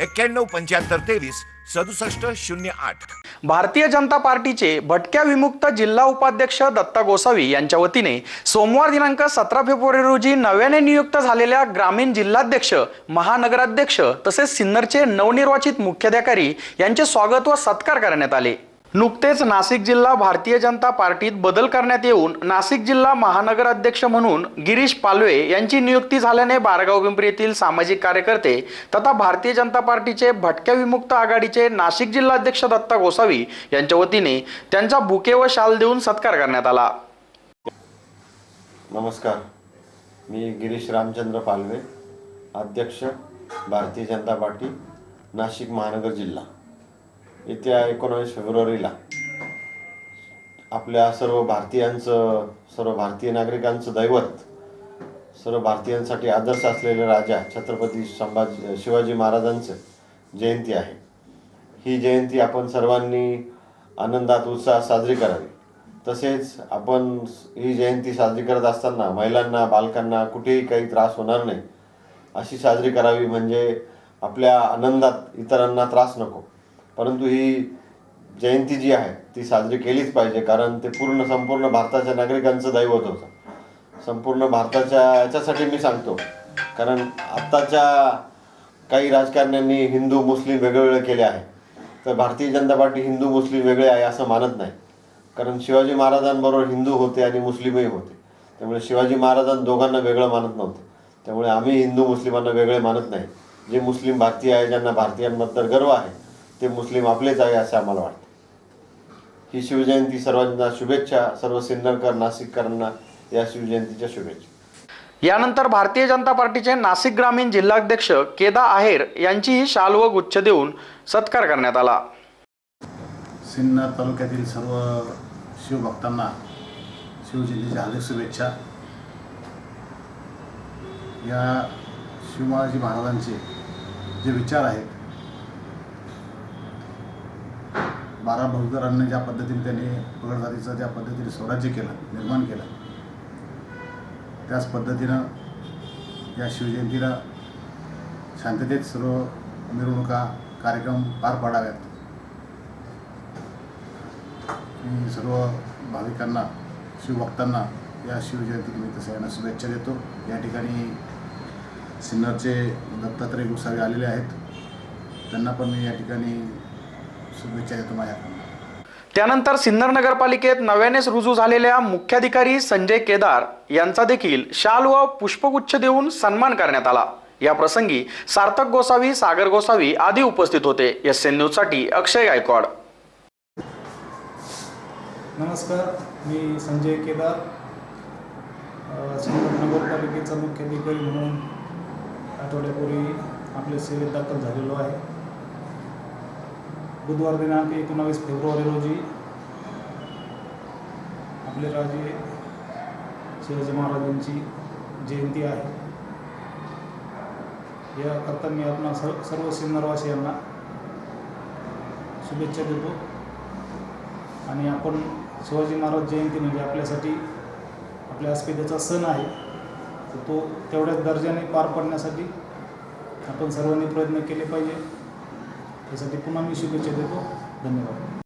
एक्क्याण्णव पंच्याहत्तर तेवीस सदुसष्ट शून्य आठ. भारतीय जनता पार्टीचे भटक्या विमुक्त जिल्हा उपाध्यक्ष दत्ता गोसावी यांच्या वतीने सोमवार दिनांक सतरा फेब्रुवारी रोजी नव्याने नियुक्त झालेल्या ग्रामीण जिल्हाध्यक्ष महानगराध्यक्ष तसेच सिन्नरचे नवनिर्वाचित मुख्याधिकारी यांचे स्वागत व सत्कार करण्यात आले. नुकतेच नाशिक जिल्हा भारतीय जनता पार्टीत बदल करण्यात येऊन नाशिक जिल्हा महानगराध्यक्ष म्हणून गिरीश पालवे यांची नियुक्ती झाल्याने बारगाव पिंपरी येथील सामाजिक कार्यकर्ते तथा भारतीय जनता पार्टीचे भटक्या विमुक्त आघाडीचे नाशिक जिल्हाध्यक्ष दत्ता गोसावी यांच्या वतीने त्यांचा बुके व शाल देऊन सत्कार करण्यात आला. नमस्कार. मी गिरीश रामचंद्र पालवे अध्यक्ष भारतीय जनता पार्टी नाशिक महानगर जिल्हा. येत्या एकोणावीस फेब्रुवारीला. आपल्या सर्व भारतीयांचं सर्व भारतीय नागरिकांचं दैवत सर्व भारतीयांसाठी आदर्श असलेले राजा छत्रपती संभाजी शिवाजी महाराजांचं जयंती आहे. ही जयंती आपण सर्वांनी आनंदात उत्साहात साजरी करावी. तसेच आपण ही जयंती साजरी करत असताना महिलांना बालकांना कुठेही काही त्रास होणार नाही अशी साजरी करावी म्हणजे आपल्या आनंदात इतरांना त्रास नको. परंतु ही जयंती जी आहे ती साजरी केलीच पाहिजे कारण ते पूर्ण संपूर्ण भारताच्या नागरिकांचं दैवत होतं. संपूर्ण भारताच्या याच्यासाठी मी सांगतो. कारण आत्ताच्या काही राजकारण्यांनी हिंदू मुस्लिम वेगवेगळे केले आहे. तर भारतीय जनता पार्टी हिंदू मुस्लिम वेगळे आहे असं मानत नाही. कारण शिवाजी महाराजांबरोबर हिंदू होते आणि मुस्लिमही होते. त्यामुळे शिवाजी महाराजां दोघांना वेगळं मानत नव्हते. त्यामुळे आम्ही हिंदू मुस्लिमांना वेगळे मानत नाही. जे मुस्लिम भारतीय आहे ज्यांना भारतीयांबद्दल गर्व आहे ते मुस्लिम आपलेच आहे असं आम्हाला वाटतं. ही शिवजयंती सर्वांना शुभेच्छा सर्व सिन्नरकर नाशिककरांना या शिवजयंतीच्या शुभेच्छा. यानंतर भारतीय जनता पार्टीचे नाशिक ग्रामीण जिल्हाध्यक्ष केदा आहेर यांचीही शाल व गुच्छ देऊन सत्कार करण्यात आला. सिन्नर तालुक्यातील सर्व शिवभक्तांना शिवजयंतीच्या हार्दिक शुभेच्छा. या शिवबाजी महाराजांचे जे विचार आहेत बारा बौद्धरांनी ज्या पद्धतीने त्यांनी पगड जातीचं ज्या पद्धतीने स्वराज्य केलं निर्माण केलं त्याच पद्धतीनं या शिवजयंतीला शांततेत सर्व मिरवणुका कार्यक्रम पार पाडाव्यात. मी सर्व भाविकांना शिवभक्तांना या शिवजयंतीनिमित्त सगळ्यांना शुभेच्छा देतो. या ठिकाणी सिन्नरचे दत्तात्रय गोसावी आलेले आहेत. त्यांना पण मी या ठिकाणी शुभेच्छा देतो माझ्याकडून. त्यानंतर सिन्नर नगरपालिकेत नव्यानेच रुजू झालेल्या मुख्याधिकारी संजय केदार यांचा देखील शाल व पुष्पगुच्छ देऊन सन्मान करण्यात आला. या प्रसंगी सार्थक गोसावी सागर गोसावी आदी उपस्थित होते. एस एन न्यूजसाठी अक्षय गायकवाड. नमस्कार मी संजय केदार. सिन्नर नगरपालिकेचा मुख्याधिकारी म्हणून आठवड्यापूर्वी आपल्या सेवेत दाखल झालेलो आहे. बुधवार दिनांक एकोणावीस फेब्रुवारी रोजी आपले राजे शिवाजी महाराजांची जयंती आहे. याकरता मी आपणा सर्व सर्व सिन्नरवासियांना शुभेच्छा देतो. आणि आपण शिवाजी महाराज जयंती म्हणजे आपल्यासाठी आपल्या अस्मितेचा सण आहे. तर तो तेवढ्याच दर्जाने पार पाडण्यासाठी आपण सर्वांनी प्रयत्न केले पाहिजे. त्यासाठी पुन्हा मी शुभेच्छा देतो धन्यवाद.